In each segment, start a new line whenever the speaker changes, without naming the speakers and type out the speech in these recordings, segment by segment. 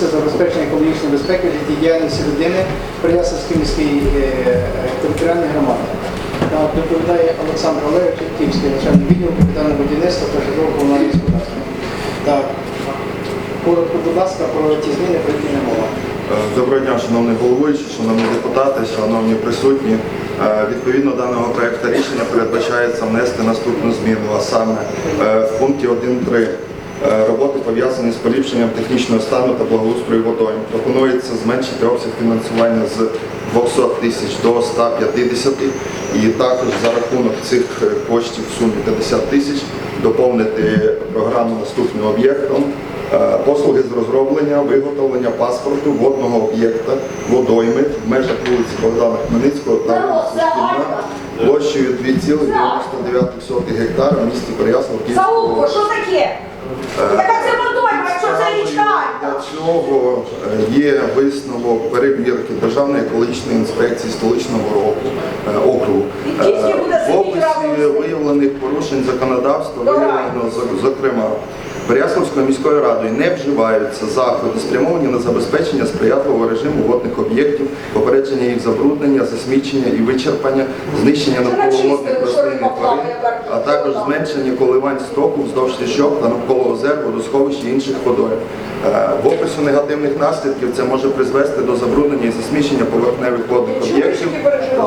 це забезпечення екологічної безпеки життєдіяльності людини Приясовській міській е, територіальній громаді. Доповідає Олександр Олегович Київський начальник відділу капітального будівництва та житлового комунального господарства. Так, коротко, будь ласка, про ті зміни, про які не мова.
Е, Доброго дня, шановний головуючий, шановні депутати, шановні присутні. Е, Відповідно даного проекту рішення передбачається внести наступну зміну, а саме в пункті 1.3 е, роботи пов'язані з поліпшенням технічного стану та благоустрою водойм. Пропонується зменшити обсяг фінансування з 200 тисяч до 150 і також за рахунок цих е, коштів в сумі 50 тисяч доповнити програму наступним об'єктом. Е, Послуги з розроблення, виготовлення паспорту водного об'єкта водойми в межах вулиці Богдана Хмельницького та вулиці Східна площею 2,99 гектара в місті Переяслав
Заулко, що? Яка це водойма, якщо це річка?
Для цього е, є висновок перевірки Державної екологічної інспекції столичного року е, округу. Е, В описі виявлених порушень законодавства виявлено зокрема. Переяславською міською радою не вживаються заходи, спрямовані на забезпечення сприятливого режиму водних об'єктів, попередження їх забруднення, засмічення і вичерпання, знищення
Вже
навколо водних
начистили, що
рослин і
риба
тварин, а також зменшення коливань стоку вздовж річок та навколо озер, водосховищ і інших водойм. Е, В опису негативних наслідків це може призвести до забруднення і засмічення поверхневих водних об'єктів,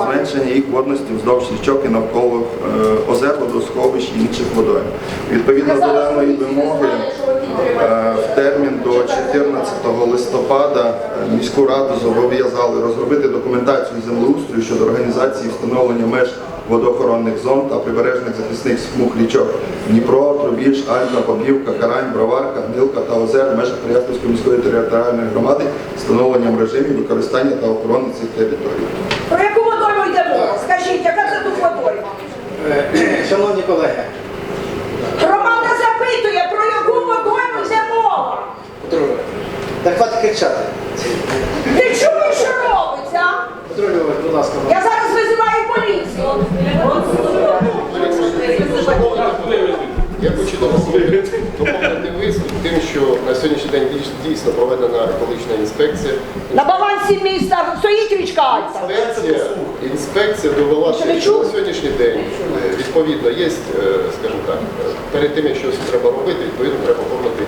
зменшення їх водності вздовж річок і навколо е, озер, водосховищ і інших водойм. Відповідно до даної вимоги е, в термін до 14 листопада е, міську раду зобов'язали розробити документацію землеустрою щодо організації встановлення меж водоохоронних зон та прибережних захисних смуг річок Дніпро, Трубіж, Альта, Побівка, Карань, Броварка, Гнилка та озер в межах Переяславської міської територіальної громади встановленням режимів використання та охорони цих територій.
Про яку водойму йде мова? Скажіть, яка це тут водойма?
Е, Шановні колеги,
Громада запитує, про яку водойму йде мова?
Петро, так хватить кричати.
Ти чуєш, що робиться? а?
Будь ласка.
Я зараз визиваю поліцію.
Я хочу доповнити виступ тим, що на сьогоднішній день дійсно проведена екологічна інспекція.
На балансі міста стоїть річка Альта.
Інспекція, інспекція довела,
Що
на сьогоднішній день е, відповідно є, е, скажімо так, е, перед тим, як щось треба робити, відповідно треба оформити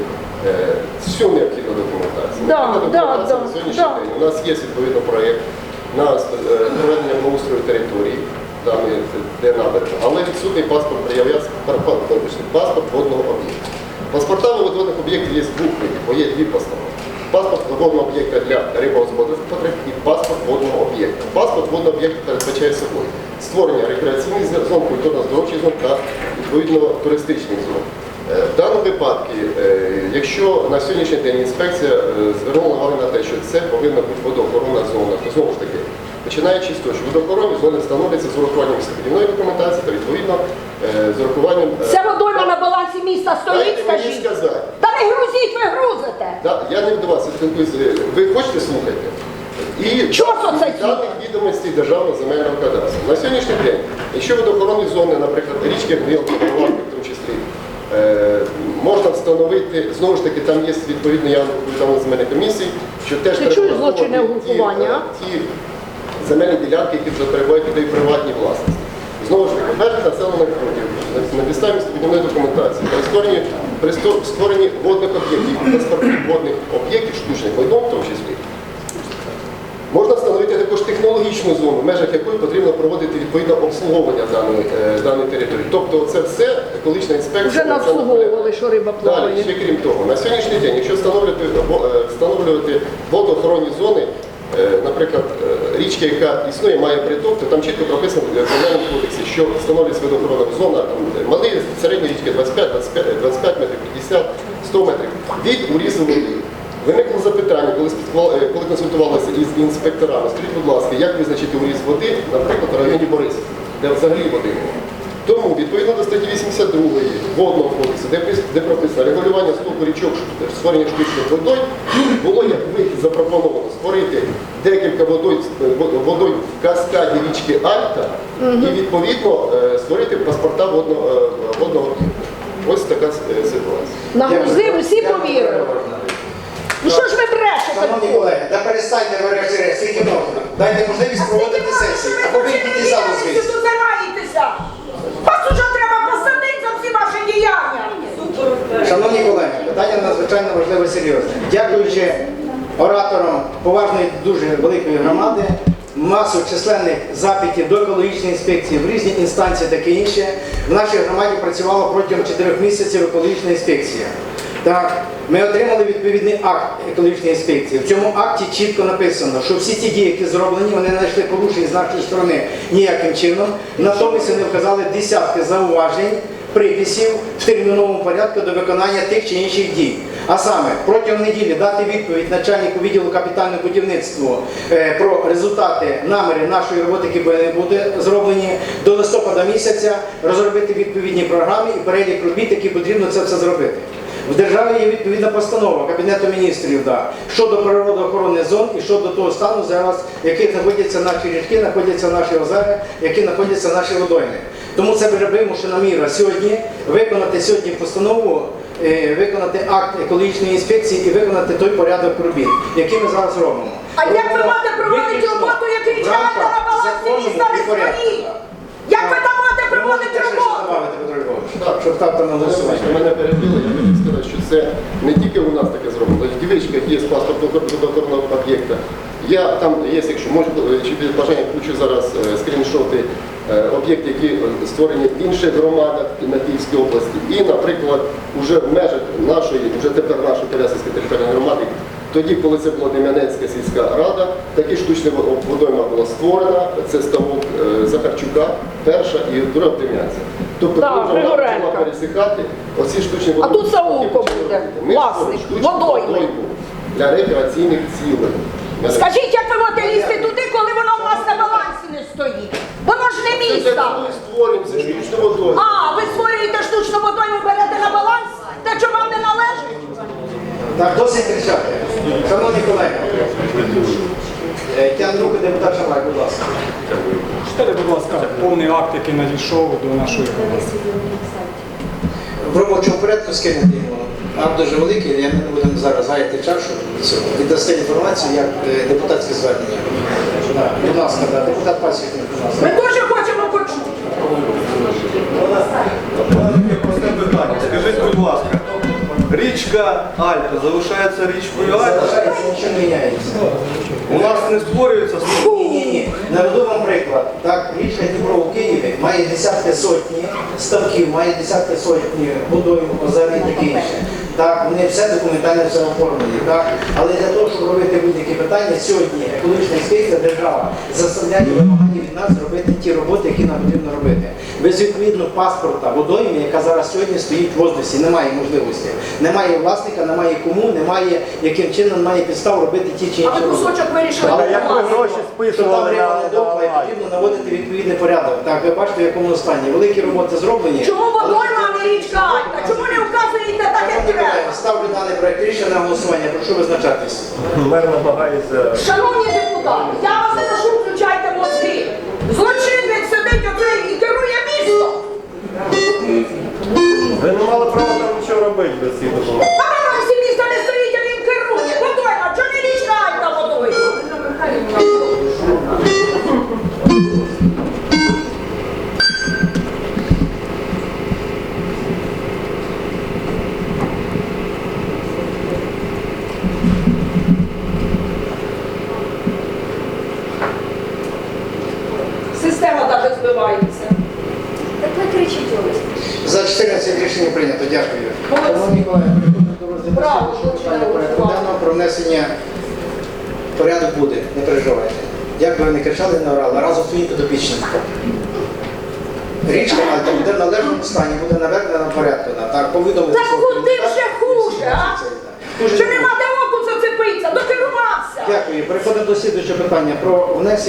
всю необхідну документацію.
Да, да, да,
на сьогоднішній
да.
день. У нас є відповідно проєкт на проведення благоустрою території. Дані, де набережна, але відсутній паспорт паспорт водного об'єкту. Паспорта водних об'єктів є двох видів, бо є дві постанови. Паспорт водного об'єкта для рибогосподарських потреб і паспорт водного об'єкта. Паспорт водного об'єкта передбачає собою створення рекреаційних зон, культурно-здоровчих зон та відповідно туристичних зон. Е, В даному випадку, е, якщо на сьогоднішній день інспекція е, звернула увагу на те, що це повинна бути водоохоронна зона, то знову ж таки, починаючи з того, що водоохоронні зони встановлюються з урахуванням містобудівної документації та відповідно з урахуванням. е,
Ця водойма на балансі міста стоїть,
Дайте мені
скажіть?
сказати.
Та не грузіть, ви грузите.
Да, я не до вас спілкуюся. Ви хочете слухати? І
Чого
даних відомостей Державного земельного кадастру. На сьогоднішній день, якщо водоохоронні зони, наприклад, річки Гнилки, Проварки в тому числі, е, можна встановити, знову ж таки, там є відповідно, я повідомив земельної комісії, що теж
Ти чуєш злочинне
ті,
угрупування,
е, Ті земельні ділянки, які перебувають під її приватні власності. Знову ж таки, межі населених на підставі містобудівної документації при створенні, при створенні водних об'єктів, паспортів водних об'єктів, штучних лайном в тому числі, можна встановити також технологічну зону, в межах якої потрібно проводити відповідне обслуговування даної, е, даної території. Тобто це все екологічна інспекція.
Вже
на це
що риба
Далі, ще крім того, на сьогоднішній день, якщо встановлювати, е, встановлювати водоохоронні зони, е, наприклад, річка, яка існує, має приток, то там чітко прописано в Кримінальному кодексі, що встановлюється водоохоронна зона, малі, середні річки 25, 25, 25 метрів, 50, 100 метрів від урізу води. Виникло запитання, коли, е, коли консультувалися із інспекторами, скажіть, будь ласка, як визначити уріз води, наприклад, в районі Борисів, де взагалі води. Тому відповідно до статті 82 водного кодексу, де, де прописано регулювання стоку річок, створення штучних водой, було як вихід запропоновано створити декілька водой, таблички Альта і відповідно е, створити паспорта водного е, водного типу. Ось така е, ситуація.
Нагрузив, усі повірили. Ну що ж ви брешете? Шановні колеги, да перестаньте вирішити, скільки можна.
Дайте можливість проводити сесію. Або вийдіть із залу звідси.
Тут. Вас уже треба посадити за всі ваші діяння.
Шановні колеги, питання надзвичайно важливе серйозне. Дякуючи ораторам поважної, дуже великої громади масу численних запитів до екологічної інспекції в різні інстанції, таке інше, в нашій громаді працювала протягом 4 місяців екологічна інспекція. Так, ми отримали відповідний акт екологічної інспекції. В цьому акті чітко написано, що всі ті дії, які зроблені, вони не знайшли порушень з нашої сторони ніяким чином. Натомість вони вказали десятки зауважень, приписів в терміновому порядку до виконання тих чи інших дій. А саме протягом неділі дати відповідь начальнику відділу капітального будівництва е, про результати наміри нашої роботи, які бути зроблені до листопада місяця, розробити відповідні програми і перелік робіт, які потрібно це все зробити. В державі є відповідна постанова Кабінету міністрів да, щодо природоохоронних зон і щодо того стану зараз, в яких знаходяться наші річки, знаходяться наші озера, які знаходяться наші водойми. Тому це вже вимушена міра сьогодні виконати сьогодні постанову, виконати акт екологічної інспекції і виконати той порядок робіт, який ми зараз робимо.
А як ви можете проводити роботу, який
в
на балансі міста не стоїть? Як ви там можете проводити роботу?
Львович? Щоб ставте на голосування.
Мене перебили, я хотів сказати, що це не тільки у нас таке зроблено. В Дівичках є паспорт водоохоронного об'єкта. Я там є, якщо може, без бажання включу зараз е, скріншоти е, об'єктів, які е, створені в інших громадах на Київській області. І, наприклад, уже в межах нашої, вже тепер нашої Пересівської територіальної громади, тоді, коли це була Дем'янецька сільська рада, такі штучні водойма була створена. Це ставок е, Захарчука, перша і друга в Дем'янці. Тобто,
Да,
вона почала пересікати, оці штучні
А тут Саулко буде, власник, водойми.
для рекреаційних цілей.
Скажіть, як ви можете лізти туди, коли воно у вас на балансі не стоїть? Воно ж не місто.
і створюємо це штучну водойму.
А, ви створюєте штучну водойму, берете на баланс? Те, що вам не належить?
Так, досить кричати. Шановні колеги, е, тягне руки депутат Шамрак, будь ласка.
Читайте, будь ласка, повний акт, який надійшов до нашої комісії.
В робочому порядку скинути йому. Акт дуже великий, я не будемо зараз гаяти час, щоб цього. віддасте інформацію як е, депутатське звернення. Будь ласка, да, депутат Пасічник, будь ласка.
Ми теж хочемо почути.
Просте питання. Скажіть, будь ласка, річка Альпа залишається річкою Альпа?
Залишається, нічого не міняється.
У нас не створюється
Ні, ні, ні. Наведу вам приклад. Так, річка Дніпро у Києві має десятки сотні ставків, має десятки сотні водойм, озер і таке інше. Так, вони все документально все оформлені. Так? Але для того, щоб робити будь-які питання, сьогодні екологічна інспекція держава заставляє вимагання від нас робити ті роботи, які нам потрібно робити. Без відповідного паспорта водойми, яка зараз сьогодні стоїть в воздусі, немає можливості. Немає власника, немає кому, немає яким чином немає підстав робити ті чи інші роботи.
кусочок вирішили.
Але
як ви гроші
риба не довгла і потрібно наводити відповідний порядок. Так, ви бачите, в якому стані. Великі роботи зроблені.
Чому водойма, а не річка? Чому не вказуєте так, як треба?
Колеги, Ставлю даний проект рішення на голосування. Прошу визначатись.
Мер намагається.
Шановні депутати, я вас прошу, включайте мозги. Злочинник сидить оце і керує місто.
Ви не мали права
порядок буде. Не переживайте. Як би ви не кричали, не орали, разом своїм підопічним. Річка Альта буде в належному стані, буде наведена на порядку. Так, повідомити.
Так куди вже хуже, а? Що нема де оку зацепитися, докерувався.
Дякую. Переходимо до слідуючого питання про внесення.